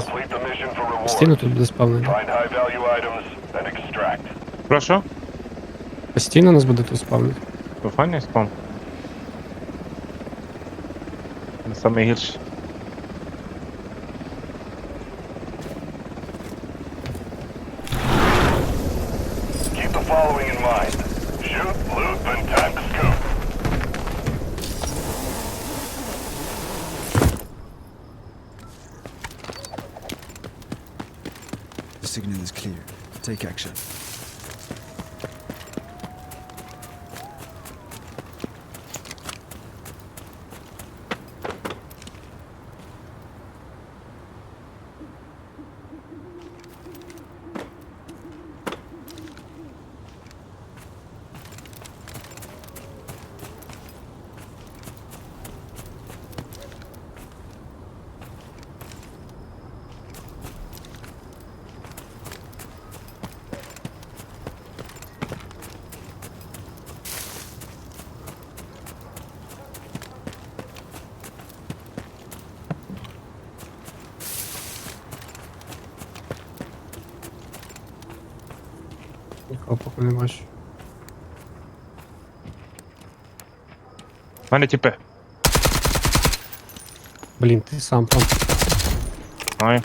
Complete the mission for Постійно reward. тут буде спавнення. Find high value items, then extract. Прошу? Постійно нас буде тут спавнити. То файний спам. Не саме гірше. Keep the following in mind. Signal is clear. Take action. Нікого поки не бачу. У мене тіпи. Блін, ти сам там. Знаю.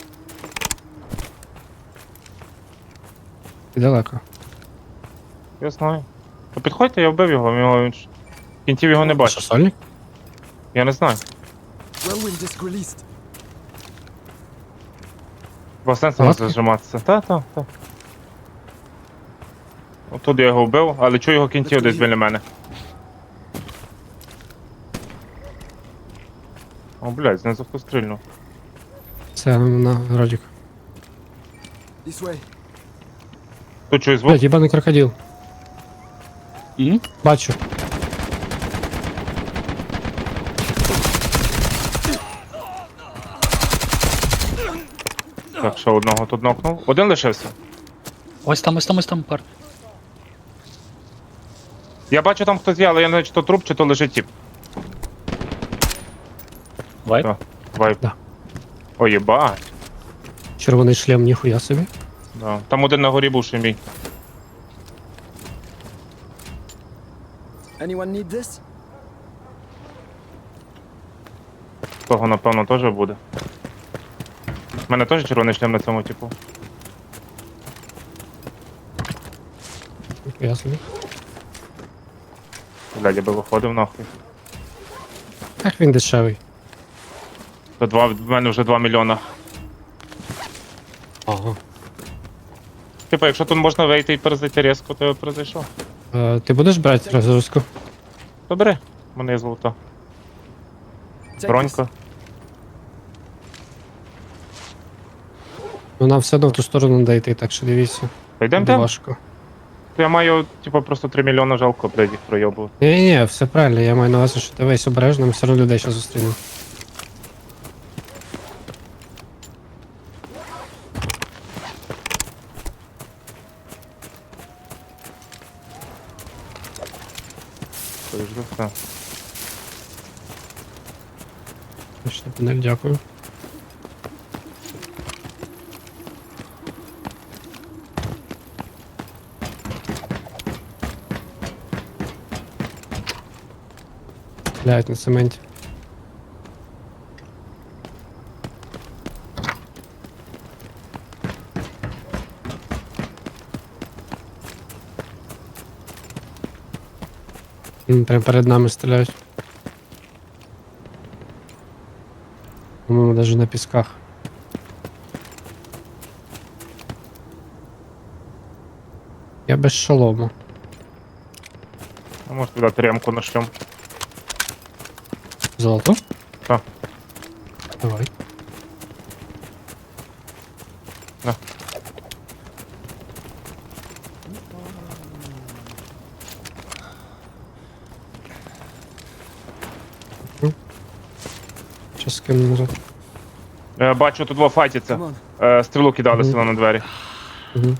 Ти далеко. Я знаю. То підходьте, я вбив його, його він ж- кінців його не Що, бачу. сольник? Я не знаю. Whirlwind released. Бо сенсу Латки? зажиматися. Та, та, та. Отут я його вбив, але чую його кінців десь біля мене. О, блядь, знизу хто стрільнув. Це на Родік. This way. Тут чую звук. Блять, їбаний крокодил. Бачу. Так, ще одного тут нокнув. Один лишився. Ось там, ось там, ось там пар. Я бачу там хтось є, але я не знаю, чи то труп, чи то лежить тіп. Вайп. Так. Вайп. Да. Ой, єбать. Червоний шлем, ніхуя собі. Да. Там один на горі був ще мій. Anyone need this? Того, напевно, теж буде. У мене теж червоний шлем на цьому типу. Ніхуя собі. Блядь, я би виходив нахуй. Ах, він дешевий. То два, в мене вже 2 мільйона. Ага. Типа, якщо тут можна вийти і перезайти різко, то я перезайшов. Е, ти будеш брати розгрузку? Добре, в мене є золото. Бронька. Ну нам все одно в ту сторону надо йти, так що дивіться. Та йдем Буде там. важко. Я маю, типа, просто 3 мільйони жалко, блядь, їх пройобувати. Ні, ні, все правильно, я маю на увазі, що ти весь обережно, ми все одно людей ще зустрінемо. За все. Точно, панель, дякую. валяють на цементі. Прям перед нами стріляють. По-моему, даже на песках. Я без шолома. А может, тогда тремку нашлем? Золото? Так. Давай. На. Сейчас скину назад. Е, бачу, тут два файтяться. Е, стрілу кидали сюди на двері. Угу.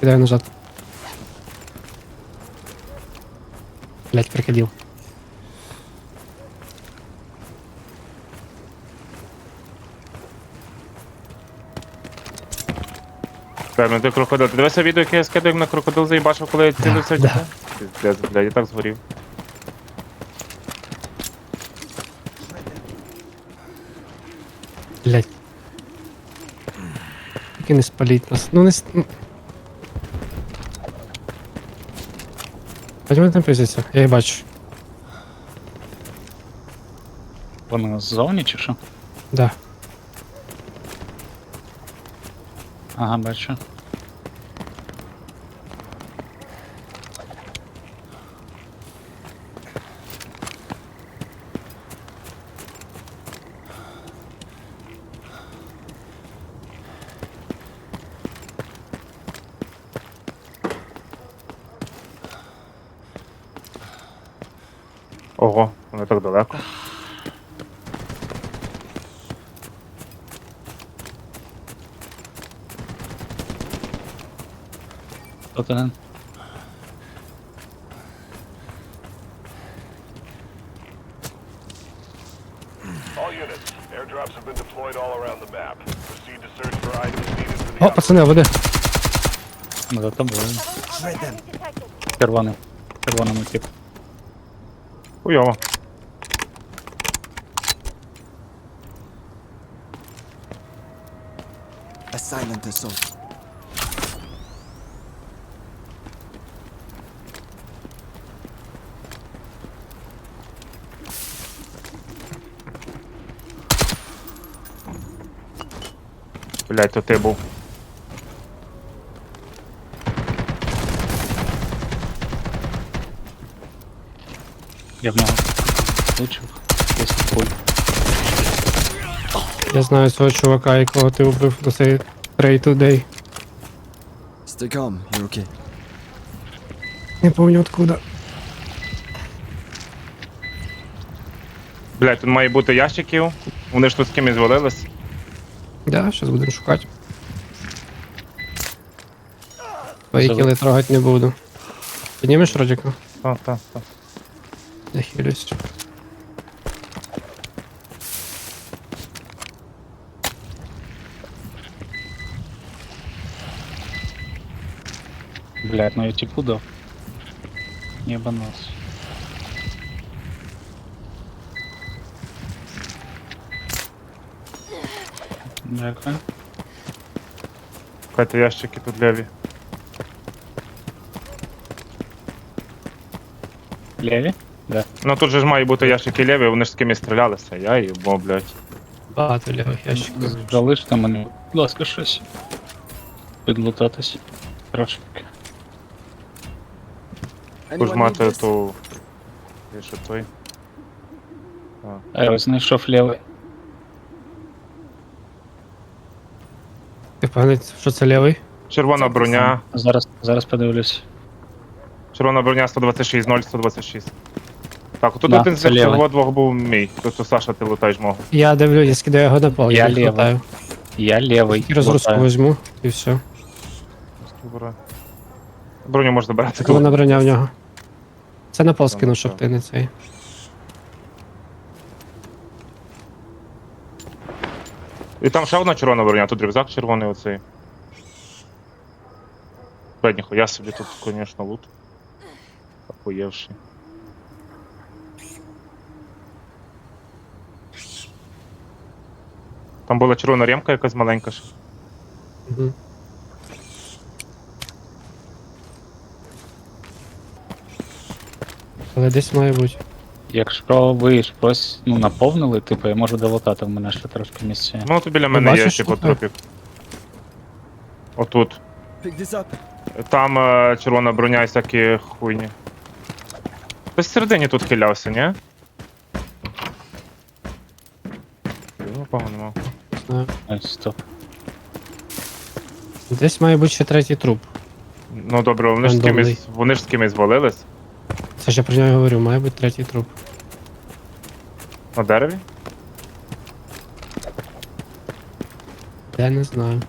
Кидаю назад. Блять, приходил. Правильно, ну ти крокодил. Ти дивився відео, яке я скидав на крокодил заїбачив, коли я цілився в да. Піздець, блядь, я так згорів. Блять. Тільки не спаліть нас. Ну не с- Вони там пиздяться, я їх бачу. Вони ззовні чи що? Да. Ага, бачу. Ого, вони так далеко. Тут. All units, airdrops have been deployed all around the map. Proceed to search for items needed for the О, пацани, води. Ми за тобою. Shred. Червоний. Червоному тип. Хуйово. A silent assault. Блядь, то ти був. Я в нього влучив. Десь пуль. Я знаю цього чувака, якого ти убив на цей Trade Today. Stay calm, you're okay. Не помню откуда. Блядь, тут має бути ящиків. Вони ж тут з кимось звалились. Да, зараз будемо шукати. Твої Це ви- кіли трогати не буду. Піднімеш Родіка? Та, та, та. Я хилюсь. Блядь, ну я типу дав. Єбанос. Дякую. Хайте ящики тут леві. Леві? Да. Ну тут же ж має бути ящики леві, вони ж з кимось стрілялися. Я їбо, блядь. Багато лівих ящиків. Залиште мене, будь ласка, щось. Підлутатись. Трошки. Будеш мати ту. Є ще той. А я знайшов лівий. Ти впевнений, що це лівий? Червона броня. Зараз, зараз подивлюсь. Червона броня 126, 0, 126. Так, отут Да, один з цих лівий. всього двох був мій. Тут у Саша ти лутаєш мого. Я дивлю, я скидаю його на пол, Я я лівий. літаю. Я лівий. І розгрузку лутаю. візьму, і все. Добре. Броню можна брати. Це вона броня в нього. Це на пол Там, скинув, щоб ти не цей. І там ще одна червона броня, тут рюкзак червоний оцей. Блядь, ніхуя собі тут, конечно, лут. Охуєвший. Там була червона ремка якась маленька ще. Угу. Але десь має бути. Якщо ви щось ну, наповнили, типу, я можу долутати, в мене ще трошки місця. Ну, то біля мене є бачиш, ще по трупів. Отут. Pick this up. Там е, червона броня і всякі хуйні. Хтось всередині тут хилявся, ні? Нікого нема. Стоп. Десь має бути ще третій труп. Ну добре, вони ж з Рандомний. кимось, вони ж з кимось звалились Це ж я про нього говорю, має бути третій труп. на дереві. Я не знаю.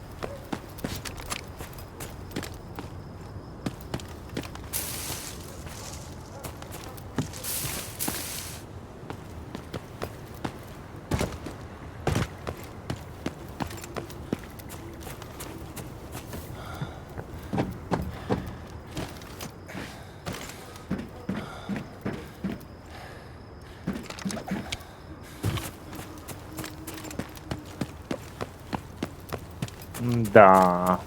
Да.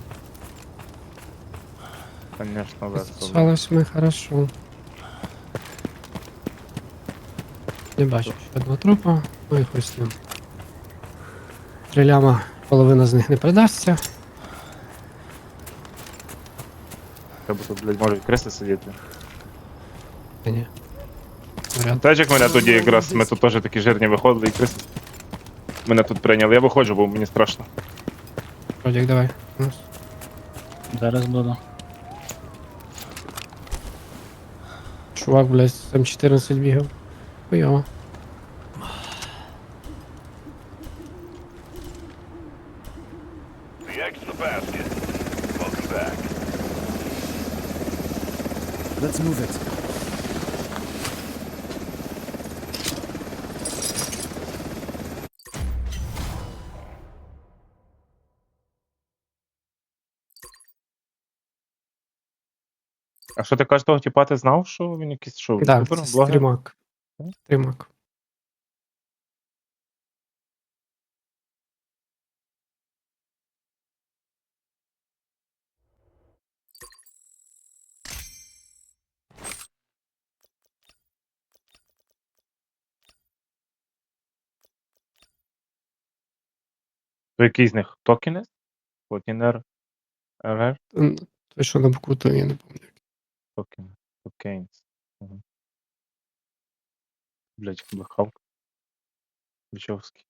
Конечно, весело. Спалось ми хорошо. Не бачу ще одного трупа, ну і хуй з ним. Стріляма, половина з них не придасться. Треба тут, блядь, можуть креси сидіти. Та ні. Вряд. Знаєш, як мене тоді якраз ми тут теж такі жирні виходили і креси. Мене тут прийняли. Я виходжу, бо мені страшно. Родік, давай. Зараз буду. Чувак, блядь, М14 бігав. Хуйово. А що ти кажеш, того типа ти знав, що він якийсь що? Так, це блогер? стрімак. Стрімак. То який з них? Токінес? Токінер? РР? Той, що на боку, то я не пам'ятаю. Токен. Токенс. Угу. Блять, Блехавк. Бичовський.